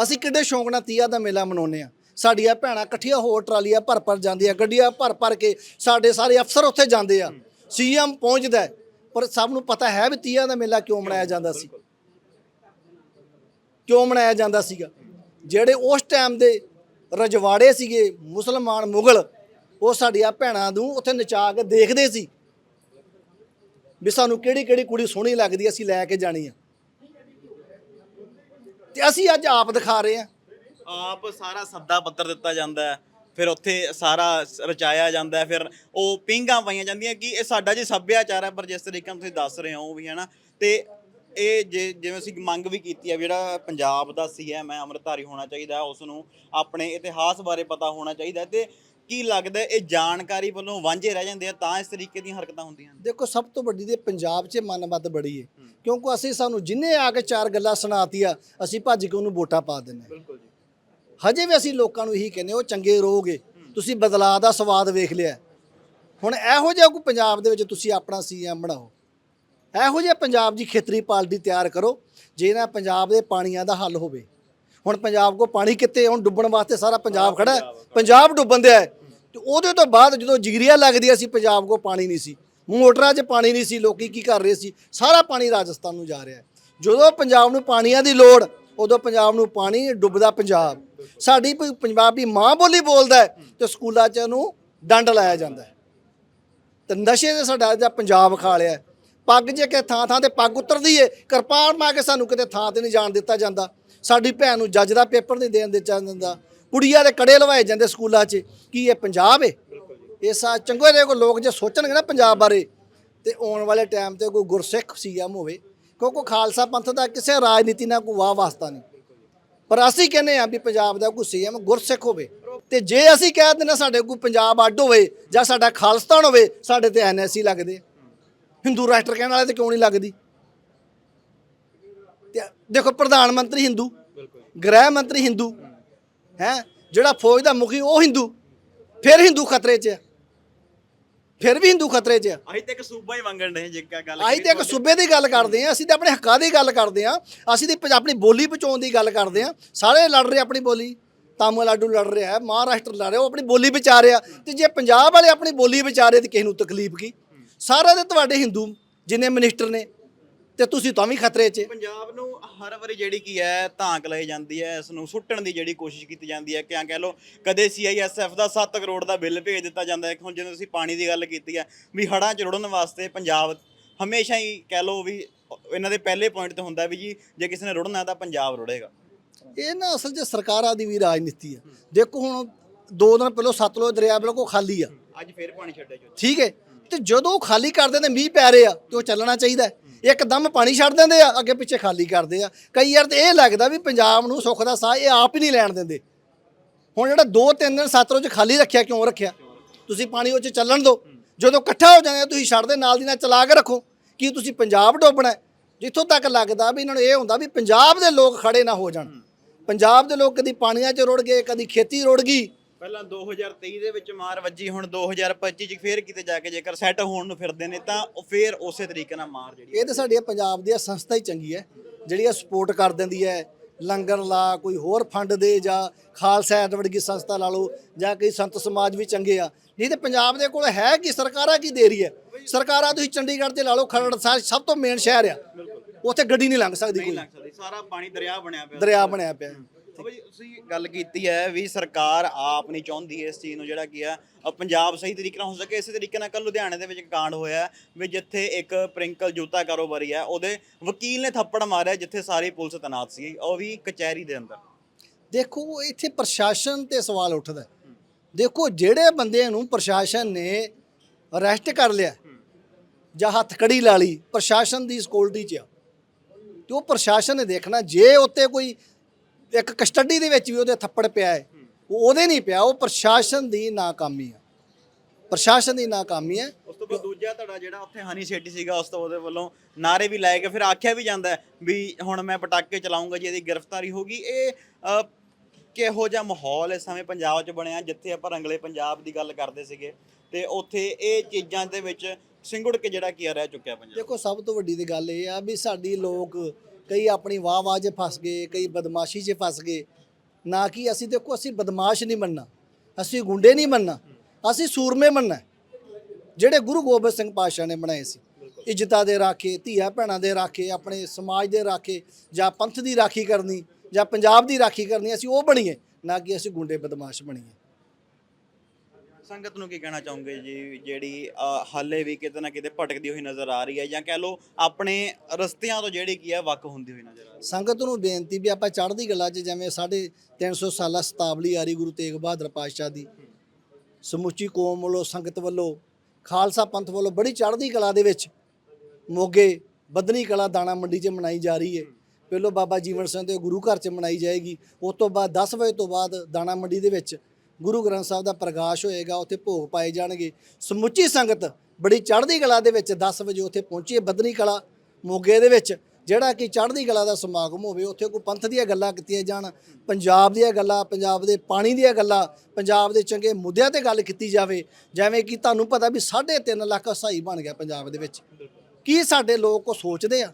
ਅਸੀਂ ਕਿੱਡੇ ਸ਼ੌਂਕ ਨਾਲ ਤੀਆਂ ਦਾ ਮੇਲਾ ਮਨਾਉਂਦੇ ਆ ਸਾਡੀਆਂ ਭੈਣਾਂ ਇਕੱਠੀਆਂ ਹੋਰ ਟਰਾਲੀਆਂ ਭਰ ਭਰ ਜਾਂਦੀਆਂ, ਗੱਡੀਆਂ ਭਰ ਭਰ ਕੇ ਸਾਡੇ ਸਾਰੇ ਅਫਸਰ ਉੱਥੇ ਜਾਂਦੇ ਆ। ਸੀਐਮ ਪਹੁੰਚਦਾ ਪਰ ਸਭ ਨੂੰ ਪਤਾ ਹੈ ਵੀ ਤੀਆਂ ਦਾ ਮੇਲਾ ਕਿਉਂ ਮਨਾਇਆ ਜਾਂਦਾ ਸੀ। ਕਿਉਂ ਮਨਾਇਆ ਜਾਂਦਾ ਸੀਗਾ? ਜਿਹੜੇ ਉਸ ਟਾਈਮ ਦੇ ਰਜਵਾੜੇ ਸੀਗੇ, ਮੁਸਲਮਾਨ ਮੁਗਲ, ਉਹ ਸਾਡੀਆਂ ਭੈਣਾਂ ਨੂੰ ਉੱਥੇ ਨਚਾ ਕੇ ਦੇਖਦੇ ਸੀ ਵੀ ਸਾਨੂੰ ਕਿਹੜੀ ਕਿਹੜੀ ਕੁੜੀ ਸੋਹਣੀ ਲੱਗਦੀ ਅਸੀਂ ਲੈ ਕੇ ਜਾਣੀ ਆ। ਤੇ ਅਸੀਂ ਅੱਜ ਆਪ ਦਿਖਾ ਰਹੇ ਆ। ਆਪ ਸਾਰਾ ਸੱਦਾ ਪੱਤਰ ਦਿੱਤਾ ਜਾਂਦਾ ਹੈ, ਫਿਰ ਉੱਥੇ ਸਾਰਾ ਰਚਾਇਆ ਜਾਂਦਾ ਹੈ, ਫਿਰ ਉਹ ਪਿੰਗਾਂ ਪਾਈਆਂ ਜਾਂਦੀਆਂ ਕਿ ਇਹ ਸਾਡਾ ਜੀ ਸੱਭਿਆਚਾਰ ਹੈ, ਪਰ ਜਿਸ ਤਰੀਕੇ ਨਾਲ ਤੁਸੀਂ ਦੱਸ ਰਹੇ ਹੋ ਉਹ ਵੀ, ਹੈ ਨਾ, ਤੇ ਇਹ ਜੇ ਜਿਵੇਂ ਅਸੀਂ ਮੰਗ ਵੀ ਕੀਤੀ ਹੈ ਵੀ ਜਿਹੜਾ ਪੰਜਾਬ ਦਾ ਸੀਐਮ ਹੈ ਅੰਮ੍ਰਿਤਧਾਰੀ ਹੋਣਾ ਚਾਹੀਦਾ ਉਸ ਨੂੰ ਆਪਣੇ ਇਤਿਹਾਸ ਬਾਰੇ ਪਤਾ ਹੋਣਾ ਚਾਹੀਦਾ ਤੇ ਕੀ ਲੱਗਦਾ ਇਹ ਜਾਣਕਾਰੀ ਵੱਲੋਂ ਵਾਂਝੇ ਰਹਿ ਜਾਂਦੇ ਆ ਤਾਂ ਇਸ ਤਰੀਕੇ ਦੀਆਂ ਹਰਕਤਾਂ ਹੁੰਦੀਆਂ ਨੇ? ਦੇਖੋ ਸਭ ਤੋਂ ਵੱਡੀ ਤੇ ਪੰਜਾਬ 'ਚ ਮਨਮੱਤ ਬੜੀ ਹੈ। ਕਿਉਂਕਿ ਅਸੀਂ ਸਾਨੂੰ ਜਿੰਨੇ ਆ ਕੇ ਚਾਰ ਗੱਲਾਂ ਸੁਣਾਤੀਆਂ ਅਸੀਂ ਭੱਜ ਕੇ ਉਹਨੂੰ ਵੋਟਾਂ ਪਾ ਹਾਂ। ਬਿਲਕੁਲ ਜੀ। ਹਜੇ ਵੀ ਅਸੀਂ ਲੋਕਾਂ ਨੂੰ ਇਹੀ ਕਹਿੰਦੇ ਉਹ ਚੰਗੇ ਰਹੋਗੇ ਤੁਸੀਂ ਬਦਲਾਅ ਦਾ ਸਵਾਦ ਵੇਖ ਲਿਆ। ਹੁਣ ਇਹੋ ਜਿਹਾ ਕੋਈ ਪੰਜਾਬ ਦੇ ਵਿੱਚ ਤੁਸੀਂ ਆਪਣਾ ਸੀਐਮ ਬਣਾਓ। ਇਹੋ ਜਿਹਾ ਪੰਜਾਬ ਦੀ ਖੇਤਰੀ ਪਾਰਟੀ ਤਿਆਰ ਕਰੋ ਜਿਹਨਾਂ ਪੰਜਾਬ ਦੇ ਪਾਣੀਆਂ ਦਾ ਹੱਲ ਹੋਵੇ। ਹੁਣ ਪੰਜਾਬ ਕੋ ਪਾਣੀ ਕਿੱਥੇ ਹੁਣ ਡੁੱਬਣ ਵਾਸਤੇ ਸਾਰਾ ਪੰਜਾਬ ਖੜਾ ਹੈ। ਪੰਜਾਬ ਡੁੱਬਣ ਦਿਆ ਹੈ। ਤੇ ਉਹਦੇ ਤੋਂ ਬਾਅਦ ਜਦੋਂ ਜਿਗਰੀਆਂ ਲੱਗਦੀਆਂ ਸੀ ਪੰਜਾਬ ਕੋ ਪਾਣੀ ਨਹੀਂ ਸੀ। ਮੋਟਰਾਂ 'ਚ ਪਾਣੀ ਨਹੀਂ ਸੀ ਲੋਕੀ ਕੀ ਕਰ ਰਹੇ ਸੀ? ਸਾਰਾ ਪਾਣੀ ਰਾਜਸਥਾਨ ਨੂੰ ਜਾ ਰਿਹਾ ਹੈ। ਜਦੋਂ ਪੰਜਾਬ ਨੂੰ ਪਾਣੀਆਂ ਦੀ ਲੋੜ ਉਦੋਂ ਪੰਜਾਬ ਨੂੰ ਪਾਣੀ ਡੁੱਬਦਾ ਪੰਜਾਬ। ਸਾਡੀ ਪੰਜਾਬੀ ਮਾਂ ਬੋਲੀ ਬੋਲਦਾ ਹੈ ਤੇ ਸਕੂਲਾਂ 'ਚ ਉਹਨੂੰ ਡੰਡ ਲਾਇਆ ਜਾਂਦਾ ਹੈ। ਤੇ ਨਸ਼ੇ ਦੇ ਸਾਡਾ ਪੰਜਾਬ ਖਾ ਲਿਆ। ਪੱਗ ਜੇ ਕਿ ਥਾਂ ਥਾਂ ਤੇ ਪੱਗ ਉਤਰਦੀ ਏ, ਕਿਰਪਾਨ ਮਾ ਕੇ ਸਾਨੂੰ ਕਿਤੇ ਥਾਂ ਤੇ ਨਹੀਂ ਜਾਣ ਦਿੱਤਾ ਜਾਂਦਾ। ਸਾਡੀ ਭੈਣ ਨੂੰ ਜੱਜ ਦਾ ਪੇਪਰ ਨਹੀਂ ਦੇਣ ਦਿੱਤਾ ਜਾਂਦਾ। ਕੁੜੀਆਂ ਦੇ ਕੜੇ ਲਵਾਏ ਜਾਂਦੇ ਸਕੂਲਾਂ 'ਚ, ਕੀ ਇਹ ਪੰਜਾਬ ਏ? ਇਹ ਸਾ ਚੰਗੇ ਦੇ ਕੋ ਲੋਕ ਜੇ ਸੋਚਣਗੇ ਨਾ ਪੰਜਾਬ ਬਾਰੇ, ਤੇ ਆਉਣ ਵਾਲੇ ਟਾਈਮ ਤੇ ਕੋਈ ਗੁਰਸਿੱਖ ਸੀਐਮ ਹੋਵੇ ਕਿਉਂਕਿ ਖਾਲਸਾ ਪੰਥ ਦਾ ਕਿਸੇ ਰਾਜਨੀਤੀ ਨਾਲ ਕੋਈ ਵਾਹ ਵਾਸਤਾ ਨਹੀਂ। ਪਰ ਅਸੀਂ ਕਹਿੰਦੇ ਆ ਵੀ ਪੰਜਾਬ ਦਾ ਕੋਈ ਸੀਐਮ ਗੁਰਸਿੱਖ ਹੋਵੇ, ਤੇ ਜੇ ਅਸੀਂ ਕਹਿ ਦਿੰਦੇ ਸਾਡੇ ਕੋਈ ਪੰਜਾਬ ਅੱਡ ਹੋਵੇ ਜਾਂ ਸਾਡਾ ਖਾਲਸਤਾਨ ਹੋਵੇ, ਸਾਡੇ ਤੇ ਐਨਐਸਸੀ ਲੱਗਦੇ ਹਿੰਦੂ ਰਾਸ਼ਟਰ ਕਹਿਣ ਵਾਲੇ ਤੇ ਕਿਉਂ ਨਹੀਂ ਲੱਗਦੀ? ਦੇਖੋ ਪ੍ਰਧਾਨ ਮੰਤਰੀ ਹਿੰਦੂ ਗ੍ਰਹਿ ਮੰਤਰੀ ਹਿੰਦੂ ਹੈ ਜਿਹੜਾ ਫੌਜ ਦਾ ਮੁਖੀ ਉਹ ਹਿੰਦੂ ਫਿਰ ਹਿੰਦੂ ਖਤਰੇ 'ਚ ਫਿਰ ਵੀ ਹਿੰਦੂ ਖਤਰੇ 'ਚ ਅਸੀਂ ਤੇ ਇੱਕ ਸੂਬਾ ਹੀ ਮੰਗਣ ਰਹੇ ਜੇ ਗੱਲ ਅਸੀਂ ਤੇ ਇੱਕ ਸੂਬੇ ਦੀ ਗੱਲ ਕਰਦੇ ਆ ਅਸੀਂ ਤੇ ਆਪਣੇ ਹੱਕਾਂ ਦੀ ਗੱਲ ਕਰਦੇ ਆ ਅਸੀਂ ਤੇ ਆਪਣੀ ਬੋਲੀ ਬਚਾਉਣ ਦੀ ਗੱਲ ਕਰਦੇ ਆ ਸਾਰੇ ਲੜ ਰਹੇ ਆਪਣੀ ਬੋਲੀ। ਤਾਮਿਲਨਾਡੂ ਲੜ ਰਿਹਾ ਹੈ ਮਹਾਰਾਸ਼ਟਰ ਲੜ ਰਿਹਾ ਉਹ ਆਪਣੀ ਬੋਲੀ ਬਚਾ ਰਿਹਾ ਤੇ ਜੇ ਪੰਜਾਬ ਵਾਲੇ ਆਪਣੀ ਬੋਲੀ ਬਚਾ ਰਹੇ ਤੇ ਕਿਸੇ ਨੂੰ ਤਕਲੀਫ ਕੀ? ਸਾਰੇ ਦੇ ਤੁਹਾਡੇ ਹਿੰਦੂ ਜਿੰਨੇ ਮਿਨਿਸਟਰ ਨੇ ਤੇ ਤੁਸੀਂ ਤਾਂ ਵੀ ਖਤਰੇ 'ਚ। ਪੰਜਾਬ ਨੂੰ ਹਰ ਵਾਰੀ ਜਿਹੜੀ ਕੀ ਹੈ ਧਾਂਕ ਲਈ ਜਾਂਦੀ ਹੈ ਇਸ ਨੂੰ ਸੁੱਟਣ ਦੀ ਜਿਹੜੀ ਕੋਸ਼ਿਸ਼ ਕੀਤੀ ਜਾਂਦੀ ਹੈ ਕਿਆ ਕਹਿ ਲੋ ਕਦੇ ਸੀਆਈਐਸਐਫ ਦਾ 7 ਕਰੋੜ ਦਾ ਬਿੱਲ ਭੇਜ ਦਿੱਤਾ ਜਾਂਦਾ ਹੈ। ਹੁਣ ਜਦੋਂ ਤੁਸੀਂ ਪਾਣੀ ਦੀ ਗੱਲ ਕੀਤੀ ਹੈ ਵੀ ਹੜਾਂ ਚ ਰੁੜਨ ਵਾਸਤੇ ਪੰਜਾਬ ਹਮੇਸ਼ਾ ਹੀ ਕਹਿ ਲੋ ਵੀ ਇਹਨਾਂ ਦੇ ਪਹਿਲੇ ਪੁਆਇੰਟ ਤੇ ਹੁੰਦਾ ਵੀ ਜੀ ਜੇ ਕਿਸੇ ਨੇ ਰੁੜਨਾ ਤਾਂ ਪੰਜਾਬ ਰੁੜੇਗਾ। ਇਹ ਨਾ ਅਸਲ 'ਚ ਸਰਕਾਰਾਂ ਦੀ ਵੀ ਰਾਜਨੀਤੀ ਆ ਦੇਖੋ ਹੁਣ ਦੋ ਦਿਨ ਪਹਿਲਾਂ ਸਤਲੁਜ ਦਰਿਆ ਬਿਲਕੁਲ ਖਾਲੀ ਆ। ਅੱਜ ਫੇਰ ਪਾਣੀ ਛੱਡੇ ਜੋ ਠੀਕ ਹੈ। ਤੇ ਜਦੋਂ ਉਹ ਖਾਲੀ ਕਰ ਦਿੰਦੇ, ਮੀਂਹ ਪੈ ਰਹੇ ਆ ਤੇ ਉਹ ਚੱਲਣਾ ਚਾਹੀਦਾ ਹੈ। ਇੱਕਦਮ ਪਾਣੀ ਛੱਡ ਦਿੰਦੇ ਆ, ਅੱਗੇ ਪਿੱਛੇ ਖਾਲੀ ਕਰਦੇ ਆ। ਕਈ ਵਾਰ ਤੇ ਇਹ ਲੱਗਦਾ ਵੀ ਪੰਜਾਬ ਨੂੰ ਸੁੱਖ ਦਾ ਸਾਹ ਇਹ ਆਪ ਹੀ ਨਹੀਂ ਲੈਣ ਦਿੰਦੇ। ਹੁਣ ਜਿਹੜਾ 2-3 ਦਿਨ ਸਤਲੁਜ ਖਾਲੀ ਰੱਖਿਆ, ਕਿਉਂ ਰੱਖਿਆ? ਤੁਸੀਂ ਪਾਣੀ ਉਹ 'ਚ ਚੱਲਣ ਦਿਓ। ਜਦੋਂ ਇਕੱਠਾ ਹੋ ਜਾਂਦਾ ਤੁਸੀਂ ਛੱਡਦੇ ਨਾਲ ਦੀ ਨਾਲ ਚਲਾ ਕੇ ਰੱਖੋ। ਕੀ ਤੁਸੀਂ ਪੰਜਾਬ ਡੋਬਣਾ ਜਿੱਥੋਂ ਤੱਕ ਲੱਗਦਾ ਵੀ ਇਹਨਾਂ ਨੂੰ ਇਹ ਹੁੰਦਾ ਵੀ ਪੰਜਾਬ ਦੇ ਲੋਕ ਖੜੇ ਨਾ ਹੋ ਜਾਣ। ਪੰਜਾਬ ਦੇ ਲੋਕ ਕਦੀ ਪਾਣੀਆਂ 'ਚ ਰੁੜ ਗਏ, ਕਦੀ ਖੇਤੀ ਰੁੜ ਗਈ। ਪਹਿਲਾਂ 2023 ਦੇ ਵਿੱਚ ਮਾਰ ਵੱਜੀ ਹੁਣ 2025 ਚ ਫੇਰ ਕਿਤੇ ਜਾ ਕੇ ਜੇਕਰ ਸੈੱਟ ਹੋਣ ਨੂੰ ਫਿਰਦੇ ਨੇ ਤਾਂ ਉਹ ਫੇਰ ਉਸੇ ਤਰੀਕੇ ਨਾਲ ਮਾਰ ਜਿਹੜੀ ਇਹ ਤਾਂ ਸਾਡੀ ਪੰਜਾਬ ਦੀ ਸੰਸਥਾ ਹੀ ਚੰਗੀ ਹੈ ਜਿਹੜੀ ਇਹ ਸਪੋਰਟ ਕਰ ਦਿੰਦੀ ਹੈ। ਲੰਗਰ ਲਾ ਕੋਈ ਹੋਰ ਫੰਡ ਦੇ ਜਾਂ ਖਾਲਸਾ ਐਡ ਵਰਗੀ ਸੰਸਥਾ ਲਾ ਲਓ ਜਾਂ ਕਈ ਸੰਤ ਸਮਾਜ ਵੀ ਚੰਗੇ ਆ। ਨਹੀਂ ਤੇ ਪੰਜਾਬ ਦੇ ਕੋਲ ਹੈ ਕੀ ਸਰਕਾਰਾਂ ਕੀ ਦੇ ਰਹੀ ਹੈ? ਸਰਕਾਰਾਂ ਤੁਸੀਂ ਚੰਡੀਗੜ੍ਹ ਤੇ ਲਾ ਲਓ ਖਰੜ ਸਾਹਿਬ ਸਭ ਤੋਂ ਮੇਨ ਸ਼ਹਿਰ ਆ। ਉੱਥੇ ਗੱਡੀ ਨਹੀਂ ਲੰਘ ਸਕਦੀ ਕੋਈ। ਸਾਰਾ ਪਾਣੀ ਦਰਿਆ ਬਣਿਆ ਪਿਆ। ਦਰਿਆ ਬਣਿਆ ਪਿਆ। ਬਾਬਾ ਤੁਸੀਂ ਗੱਲ ਕੀਤੀ ਹੈ ਵੀ ਸਰਕਾਰ ਆਪ ਨਹੀਂ ਚਾਹੁੰਦੀ ਇਸ ਚੀਜ਼ ਨੂੰ ਜਿਹੜਾ ਕੀ ਆ ਅ, ਪੰਜਾਬ ਸਹੀ ਤਰੀਕੇ ਨਾਲ ਹੋ ਸਕੇ ਇਸੇ ਤਰੀਕੇ ਨਾਲ ਕੱਲ ਲੁਧਿਆਣੇ ਦੇ ਵਿੱਚ ਇੱਕ ਕਾਂਡ ਹੋਇਆ ਵੀ ਜਿੱਥੇ ਇੱਕ ਪ੍ਰਿੰਕਲ ਜੁੱਤਾ ਕਾਰੋਬਾਰੀ ਹੈ ਉਹਦੇ ਵਕੀਲ ਨੇ ਥੱਪੜ ਮਾਰਿਆ ਜਿੱਥੇ ਸਾਰੀ ਪੁਲਿਸ ਤੈਨਾਤ ਸੀ ਉਹ ਵੀ ਕਚਹਿਰੀ ਦੇ ਅੰਦਰ ਦੇਖੋ ਇੱਥੇ ਪ੍ਰਸ਼ਾਸਨ ਤੇ ਸਵਾਲ ਉੱਠਦਾ ਹੈ। ਦੇਖੋ ਜਿਹੜੇ ਬੰਦੇ ਨੂੰ ਪ੍ਰਸ਼ਾਸਨ ਨੇ ਅਰੈਸਟ ਕਰ ਲਿਆ ਜਾਂ ਹੱਥ ਕੜੀ ਲਾ ਲਈ ਪ੍ਰਸ਼ਾਸਨ ਦੀ ਸਕਿਉਰਟੀ 'ਚ ਆ ਤੇ ਉਹ ਪ੍ਰਸ਼ਾਸਨ ਨੇ ਦੇਖਣਾ ਜੇ ਉੱਤੇ ਕੋਈ ਇੱਕ ਕਸਟਡੀ ਦੇ ਵਿੱਚ ਵੀ ਉਹਦੇ ਥੱਪੜ ਪਿਆ ਹੈ। ਉਹ ਉਹਦੇ ਨਹੀਂ ਪਿਆ ਉਹ ਪ੍ਰਸ਼ਾਸਨ ਦੀ ਨਾਕਾਮੀ ਆ। ਪ੍ਰਸ਼ਾਸਨ ਦੀ ਨਾਕਾਮੀ ਹੈ। ਉਸ ਤੋਂ ਬਾਅਦ ਦੂਜਾ ਤੁਹਾਡਾ ਜਿਹੜਾ ਉੱਥੇ ਹਨੀ ਸੇਠੀ ਸੀਗਾ ਉਸ ਤੋਂ ਉਹਦੇ ਵੱਲੋਂ ਨਾਰੇ ਵੀ ਲਾਏ ਗਏ। ਫਿਰ ਆਖਿਆ ਵੀ ਜਾਂਦਾ ਹੈ ਵੀ ਹੁਣ ਮੈਂ ਪਟਾਕੇ ਚਲਾਉਂਗਾ ਜੀ ਇਹਦੀ ਗ੍ਰਿਫਤਾਰੀ ਹੋਗੀ ਇਹ ਅ, ਕਿਹੋ ਜਿਹਾ ਮਾਹੌਲ ਇਸ ਸਮੇਂ ਪੰਜਾਬ 'ਚ ਬਣਿਆ ਜਿੱਥੇ ਆਪਾਂ ਰੰਗਲੇ ਪੰਜਾਬ ਦੀ ਗੱਲ ਕਰਦੇ ਸੀਗੇ। ਤੇ ਉੱਥੇ ਇਹ ਚੀਜ਼ਾਂ ਦੇ ਵਿੱਚ ਸਿੰਗੁੜ ਕੇ ਜਿਹੜਾ ਕੀ ਆ ਰਹਿ ਚੁੱਕਿਆ ਪੰਜਾਬ। ਦੇਖੋ ਸਭ ਤੋਂ ਵੱਡੀ ਦੀ ਗੱਲ ਇਹ ਆ ਵੀ ਸਾਡੀ ਲੋਕ ਕਈ ਆਪਣੀ ਵਾਹ ਵਾਹ 'ਚ ਫਸ ਗਏ ਕਈ ਬਦਮਾਸ਼ੀ 'ਚ ਫਸ ਗਏ। ਨਾ ਕਿ ਅਸੀਂ ਦੇਖੋ ਅਸੀਂ ਬਦਮਾਸ਼ ਨਹੀਂ ਮੰਨਣਾ। ਅਸੀਂ ਗੁੰਡੇ ਨਹੀਂ ਮੰਨਣਾ। ਅਸੀਂ ਸੂਰਮੇ ਮੰਨਣਾ। ਜਿਹੜੇ ਗੁਰੂ ਗੋਬਿੰਦ ਸਿੰਘ ਪਾਤਸ਼ਾਹ ਨੇ ਬਣਾਏ ਸੀ। ਇੱਜ਼ਤਾਂ ਦੇ ਰਾਖੇ ਧੀਆ ਭੈਣਾਂ ਦੇ ਰਾਖੇ ਆਪਣੇ ਸਮਾਜ ਦੇ ਰਾਖੇ ਜਾਂ ਪੰਥ ਦੀ ਰਾਖੀ ਕਰਨੀ ਜਾਂ ਪੰਜਾਬ ਦੀ ਰਾਖੀ ਕਰਨੀ ਅਸੀਂ ਉਹ ਬਣੀਏ। ਨਾ ਕਿ ਅਸੀਂ ਗੁੰਡੇ ਬਦਮਾਸ਼ ਬਣੀਏ। ਸੰਗਤ ਨੂੰ ਕੀ ਕਹਿਣਾ ਚਾਹੋਗੇ ਜੀ ਜਿਹੜੀ ਅ, ਹਾਲੇ ਵੀ ਕਿਤੇ ਨਾ ਕਿਤੇ ਭਟਕਦੀ ਹੋਈ ਨਜ਼ਰ ਆ ਰਹੀ ਹੈ ਜਾਂ ਕਹਿ ਲਓ ਆਪਣੇ ਰਸਤਿਆਂ ਤੋਂ ਜਿਹੜੀ ਕੀ ਹੈ ਵੱਖ ਹੁੰਦੀ ਹੋਈ ਨਜ਼ਰ ਆ ਰਹੀ ਹੈ? ਸੰਗਤ ਨੂੰ ਬੇਨਤੀ ਵੀ ਆਪਾਂ ਚੜ੍ਹਦੀ ਕਲਾ 'ਚ ਜਿਵੇਂ ਸਾਡੇ 300 ਸਾਲਾ ਸਤਾਵਲੀ ਆਰੀ ਗੁਰੂ ਤੇਗ ਬਹਾਦਰ ਪਾਤਸ਼ਾਹ ਦੀ ਸਮੁੱਚੀ ਕੌਮ ਵੱਲੋਂ ਸੰਗਤ ਵੱਲੋਂ ਖਾਲਸਾ ਪੰਥ ਵੱਲੋਂ ਬੜੀ ਚੜ੍ਹਦੀ ਕਲਾ ਦੇ ਵਿੱਚ ਮੋਗੇ ਬਦਨੀ ਕਲਾ ਦਾਣਾ ਮੰਡੀ 'ਚ ਮਨਾਈ ਜਾ ਰਹੀ ਹੈ। ਪਹਿਲੋਂ ਬਾਬਾ ਜੀਵਨ ਸਿੰਘ ਦੇ ਗੁਰੂ ਘਰ 'ਚ ਮਨਾਈ ਜਾਏਗੀ ਉਸ ਤੋਂ ਬਾਅਦ 10 ਵਜੇ ਤੋਂ ਬਾਅਦ ਦਾਣਾ ਮੰਡੀ ਦੇ ਵਿੱਚ ਗੁਰੂ ਗ੍ਰੰਥ ਸਾਹਿਬ ਦਾ ਪ੍ਰਕਾਸ਼ ਹੋਏਗਾ, ਉੱਥੇ ਭੋਗ ਪਾਏ ਜਾਣਗੇ। ਸਮੁੱਚੀ ਸੰਗਤ ਬੜੀ ਚੜ੍ਹਦੀ ਕਲਾ ਦੇ ਵਿੱਚ 10 ਵਜੇ ਉੱਥੇ ਪਹੁੰਚੀ ਹੈ ਬਦਨੀ ਕਲਾ ਮੋਗੇ ਦੇ ਵਿੱਚ, ਜਿਹੜਾ ਕਿ ਚੜ੍ਹਦੀ ਕਲਾ ਦਾ ਸਮਾਗਮ ਹੋਵੇ, ਉੱਥੇ ਕੋਈ ਪੰਥ ਦੀਆਂ ਗੱਲਾਂ ਕੀਤੀਆਂ ਜਾਣ, ਪੰਜਾਬ ਦੀਆਂ ਗੱਲਾਂ, ਪੰਜਾਬ ਦੇ ਪਾਣੀ ਦੀਆਂ ਗੱਲਾਂ, ਪੰਜਾਬ ਦੇ ਚੰਗੇ ਮੁੱਦਿਆਂ ਤੇ ਗੱਲ ਕੀਤੀ ਜਾਵੇ, ਜਿਵੇਂ ਕਿ ਤੁਹਾਨੂੰ ਪਤਾ ਵੀ 3.5 ਲੱਖ ਹਸਾਈ ਬਣ ਗਿਆ ਪੰਜਾਬ ਦੇ ਵਿੱਚ। ਕੀ ਸਾਡੇ ਲੋਕ ਉਹ ਸੋਚਦੇ ਆ?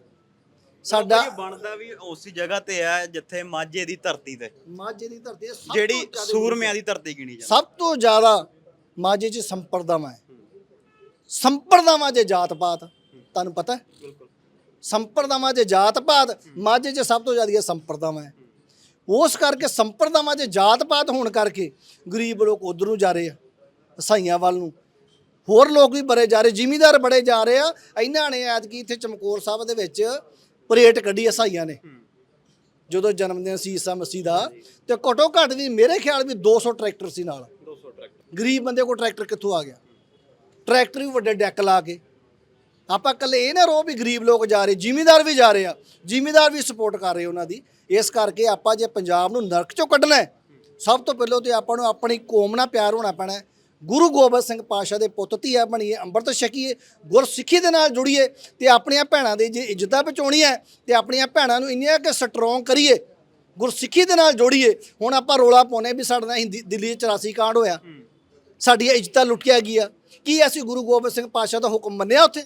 ਸਾਡਾ ਬਣਦਾ ਵੀ ਉਸੇ ਜਗ੍ਹਾ ਤੇ ਹੈ ਜਿੱਥੇ ਮਾਝੇ ਦੀ ਧਰਤੀ ਤੇ। ਮਾਝੇ ਦੀ ਧਰਤੀ ਹੈ, ਸਭ ਤੋਂ ਜਿਹੜੀ ਜ਼ਿਆਦਾ ਸੂਰਮਿਆਂ ਦੀ ਧਰਤੀ ਗਿਣੀ ਜਾਂਦੀ। ਸਭ ਤੋਂ ਜ਼ਿਆਦਾ ਮਾਝੇ 'ਚ ਸੰਪਰਦਾਵਾਂ ਹੈ। ਸੰਪਰਦਾਵਾਂ 'ਚ ਜਾਤ ਪਾਤ ਤੁਹਾਨੂੰ ਪਤਾ ਹੈ? ਬਿਲਕੁਲ। ਸੰਪਰਦਾਵਾਂ 'ਚ ਜਾਤ ਪਾਤ ਮਾਝੇ 'ਚ ਸਭ ਤੋਂ ਜ਼ਿਆਦਾ ਸੰਪਰਦਾਵਾਂ ਹੈ। ਉਸ ਕਰਕੇ ਸੰਪਰਦਾਵਾਂ 'ਚ ਜਾਤ ਪਾਤ ਹੋਣ ਕਰਕੇ ਗਰੀਬ ਲੋਕ ਉਧਰ ਨੂੰ ਜਾ ਰਹੇ ਆ ਹਸਾਈਆਂ ਵੱਲ ਨੂੰ। ਹੋਰ ਲੋਕ ਵੀ ਬੜੇ ਜਾ ਰਹੇ ਜ਼ਿਮੀਦਾਰ ਬੜੇ ਜਾ ਰਹੇ ਆ। ਇਹਨਾਂ ਨੇ ਐਤਕੀ ਇੱਥੇ ਚਮਕੌਰ ਸਾਹਿਬ ਦੇ ਵਿੱਚ ਪਰੇਡ ਕੱਢੀ ਹਸਾਈਆਂ ਨੇ। ਜਦੋਂ ਜਨਮ ਦਿਨ ਸੀ ਈਸਾ ਮਸੀਹ ਦਾ ਤੇ ਘਟੋ ਘੱਟ ਵੀ ਮੇਰੇ ਖਿਆਲ ਵੀ 200 ਟਰੈਕਟਰ ਸੀ ਨਾਲ। 200 ਟਰੈਕਟਰ। ਗਰੀਬ ਬੰਦੇ ਕੋਲ ਟਰੈਕਟਰ ਕਿੱਥੋਂ ਆ ਗਿਆ? ਟਰੈਕਟਰ ਵੀ ਵੱਡੇ ਡੈਕ ਲਾ ਕੇ। ਆਪਾਂ ਇਕੱਲੇ ਇਹ ਨਾ ਰੋ ਵੀ ਗਰੀਬ ਲੋਕ ਜਾ ਰਹੇ ਜ਼ਿਮੀਦਾਰ ਵੀ ਜਾ ਰਹੇ ਆ। ਜ਼ਿਮੀਦਾਰ ਵੀ ਸਪੋਰਟ ਕਰ ਰਹੇ ਉਹਨਾਂ ਦੀ। ਇਸ ਕਰਕੇ ਆਪਾਂ ਜੇ ਪੰਜਾਬ ਨੂੰ ਨਰਕ ਚੋਂ ਕੱਢਣਾ ਸਭ ਤੋਂ ਪਹਿਲਾਂ ਤੇ ਆਪਾਂ ਨੂੰ ਆਪਣੀ ਕੌਮ ਨਾਲ ਪਿਆਰ ਹੋਣਾ ਪੈਣਾ। ਗੁਰੂ ਗੋਬਿੰਦ ਸਿੰਘ ਪਾਸ਼ਾ ਦੇ ਪੁੱਤ ਧੀਆ ਬਣੀਏ ਅੰਮ੍ਰਿਤ ਛਕੀਏ ਗੁਰਸਿੱਖੀ ਦੇ ਨਾਲ ਜੁੜੀਏ ਤੇ ਆਪਣੀਆਂ ਭੈਣਾਂ ਦੀ ਜੇ ਇੱਜ਼ਤਾਂ ਬਚਾਉਣੀ ਹੈ ਤੇ ਆਪਣੀਆਂ ਭੈਣਾਂ ਨੂੰ ਇੰਨੀਆਂ ਕਿ ਸਟਰੋਂਗ ਕਰੀਏ ਗੁਰਸਿੱਖੀ ਦੇ ਨਾਲ ਜੋੜੀਏ। ਹੁਣ ਆਪਾਂ ਰੋਲਾ ਪਾਉਨੇ ਵੀ ਸਾਡੇ ਨਾਲ ਹਿੰਦੀ ਦਿੱਲੀ 'ਚ 84 ਕਾਂਡ ਹੋਇਆ। ਸਾਡੀਆਂ ਇੱਜ਼ਤਾਂ ਲੁੱਟੀਆਂ ਗਈਆਂ। ਕੀ ਅਸੀਂ ਗੁਰੂ ਗੋਬਿੰਦ ਸਿੰਘ ਪਾਸ਼ਾ ਦਾ ਹੁਕਮ ਮੰਨਿਆ ਉੱਥੇ?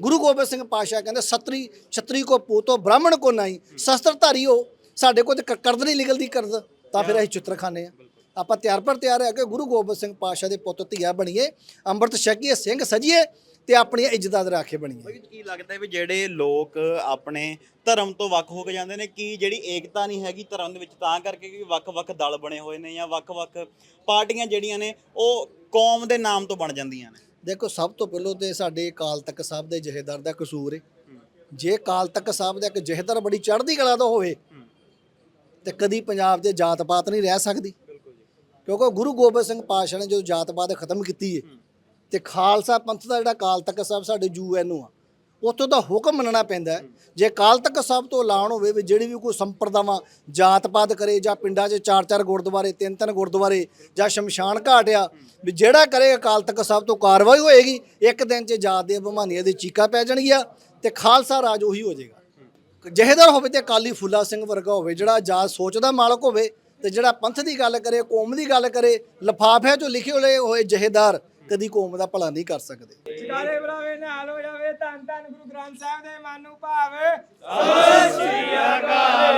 ਗੁਰੂ ਗੋਬਿੰਦ ਸਿੰਘ ਪਾਸ਼ਾ ਕਹਿੰਦੇ ਸਤਰੀ ਛਤਰੀ ਕੋ ਪੂਤੋ ਬ੍ਰਾਹਮਣ ਕੋ ਨਹੀਂ ਸ਼ਸਤਰਧਾਰੀ ਹੋ ਸਾਡੇ ਕੋਲ ਤੇ ਕਰਦ ਨਹੀਂ ਨਿਕਲਦੀ ਕਰਦ ਤਾਂ ਫਿਰ ਅਸੀਂ ਚਿੱਤਰ ਖਾਨੇ ਆ ਆਪਾਂ ਤਿਆਰ ਪਰ ਤਿਆਰ ਹੈ ਕਿ ਗੁਰੂ ਗੋਬਿੰਦ ਸਿੰਘ ਪਾਸ਼ਾ ਦੇ ਪੁੱਤ ਧੀਆ ਬਣੀਏ ਅੰਮ੍ਰਿਤ ਛਕੀਏ ਸਿੰਘ ਸਜੀਏ ਤੇ ਆਪਣੀਆਂ ਇੱਜ਼ਤਾਂ ਦੇ ਰਾਖੇ ਬਣੀਏ। ਬਾਈ ਕੀ ਲੱਗਦਾ ਹੈ ਵੀ ਜਿਹੜੇ ਲੋਕ ਆਪਣੇ ਧਰਮ ਤੋਂ ਵੱਖ ਹੋ ਕੇ ਜਾਂਦੇ ਨੇ ਕੀ ਜਿਹੜੀ ਏਕਤਾ ਨਹੀਂ ਹੈਗੀ ਧਰਮ ਦੇ ਵਿੱਚ ਤਾਂ ਕਰਕੇ ਕਿ ਵੱਖ-ਵੱਖ ਦਲ ਬਣੇ ਹੋਏ ਨੇ ਜਾਂ ਵੱਖ-ਵੱਖ ਪਾਰਟੀਆਂ ਜਿਹੜੀਆਂ ਨੇ ਉਹ ਕੌਮ ਦੇ ਨਾਮ ਤੋਂ ਬਣ ਜਾਂਦੀਆਂ ਨੇ? ਦੇਖੋ ਸਭ ਤੋਂ ਪਹਿਲਾਂ ਤੇ ਸਾਡੇ ਅਕਾਲ ਤਖਤ ਸਾਹਿਬ ਦੇ ਜਹੇਦਾਰ ਦਾ ਕਸੂਰ ਹੈ ਜੇ ਅਕਾਲ ਤਖਤ ਸਾਹਿਬ ਦਾ ਇੱਕ ਜਹੇਦਾਰ ਬੜੀ ਚੜ੍ਹਦੀ ਕਲਾ ਦਾ ਹੋਵੇ ਤੇ ਕਦੀ ਪੰਜਾਬ ਦੇ ਜਾਤ ਪਾਤ ਨਹੀਂ ਰਹਿ ਸਕਦੀ। ਕਿਉਂਕਿ ਗੁਰੂ ਗੋਬਿੰਦ ਸਿੰਘ ਪਾਤਸ਼ਾਹ ਨੇ ਜਦੋਂ ਜਾਤ ਪਾਤ ਖਤਮ ਕੀਤੀ ਹੈ ਤੇ ਖਾਲਸਾ ਪੰਥ ਦਾ ਜਿਹੜਾ ਕਾਲ ਤਖਤ ਸਾਹਿਬ ਸਾਡੇ ਯੂਐਨ ਆ, ਉੱਥੋਂ ਦਾ ਹੁਕਮ ਮੰਨਣਾ ਪੈਂਦਾ ਜੇ ਅਕਾਲ ਤਖਤ ਸਾਹਿਬ ਤੋਂ ਐਲਾਨ ਹੋਵੇ ਵੀ ਜਿਹੜੀ ਵੀ ਕੋਈ ਸੰਪਰਦਾਵਾਂ ਜਾਤ ਪਾਤ ਕਰੇ ਜਾਂ ਪਿੰਡਾਂ 'ਚ ਚਾਰ ਚਾਰ ਗੁਰਦੁਆਰੇ, ਤਿੰਨ ਤਿੰਨ ਗੁਰਦੁਆਰੇ ਜਾਂ ਸ਼ਮਸ਼ਾਨ ਘਾਟ ਆ, ਵੀ ਜਿਹੜਾ ਕਰੇ ਅਕਾਲ ਤਖਤ ਸਾਹਿਬ ਤੋਂ ਕਾਰਵਾਈ ਹੋਏਗੀ, ਇੱਕ ਦਿਨ 'ਚ ਜਾਤ ਦੇ ਬਮਾਨੀਆਂ ਦੀ ਚੀਕਾ ਪੈ ਜਾਣਗੀਆਂ ਤੇ ਖਾਲਸਾ ਰਾਜ ਉਹੀ ਹੋ ਜਾਏਗਾ। ਜਹੇਦਾਰ ਹੋਵੇ ਤੇ ਅਕਾਲੀ ਫੁੱਲਾ ਸਿੰਘ ਵਰਗਾ ਹੋਵੇ, ਜਿਹੜਾ ਜਾਤ ਸੋਚ ਦਾ ਮਾਲਕ ਹੋਵੇ ਤੇ ਜਿਹੜਾ ਪੰਥ ਦੀ ਗੱਲ ਕਰੇ ਕੌਮ ਦੀ ਗੱਲ ਕਰੇ ਲਫਾਫਿਆਂ 'ਚੋਂ ਲਿਖੇ ਹੋਏ ਹੋਏ ਜਹੇਦਾਰ ਕਦੀ ਕੌਮ ਦਾ ਭਲਾ ਨਹੀਂ ਕਰ ਸਕਦੇ। ਜਗਾਰੇ ਬਰਾਵੇ ਨਾਲ ਹੋ ਜਾਵੇ ਧੰਨ ਧੰਨ ਗੁਰੂ ਗ੍ਰੰਥ ਸਾਹਿਬ ਦੇ ਮਨ ਨੂੰ ਸਤਿ ਸ੍ਰੀ ਅਕਾਲ।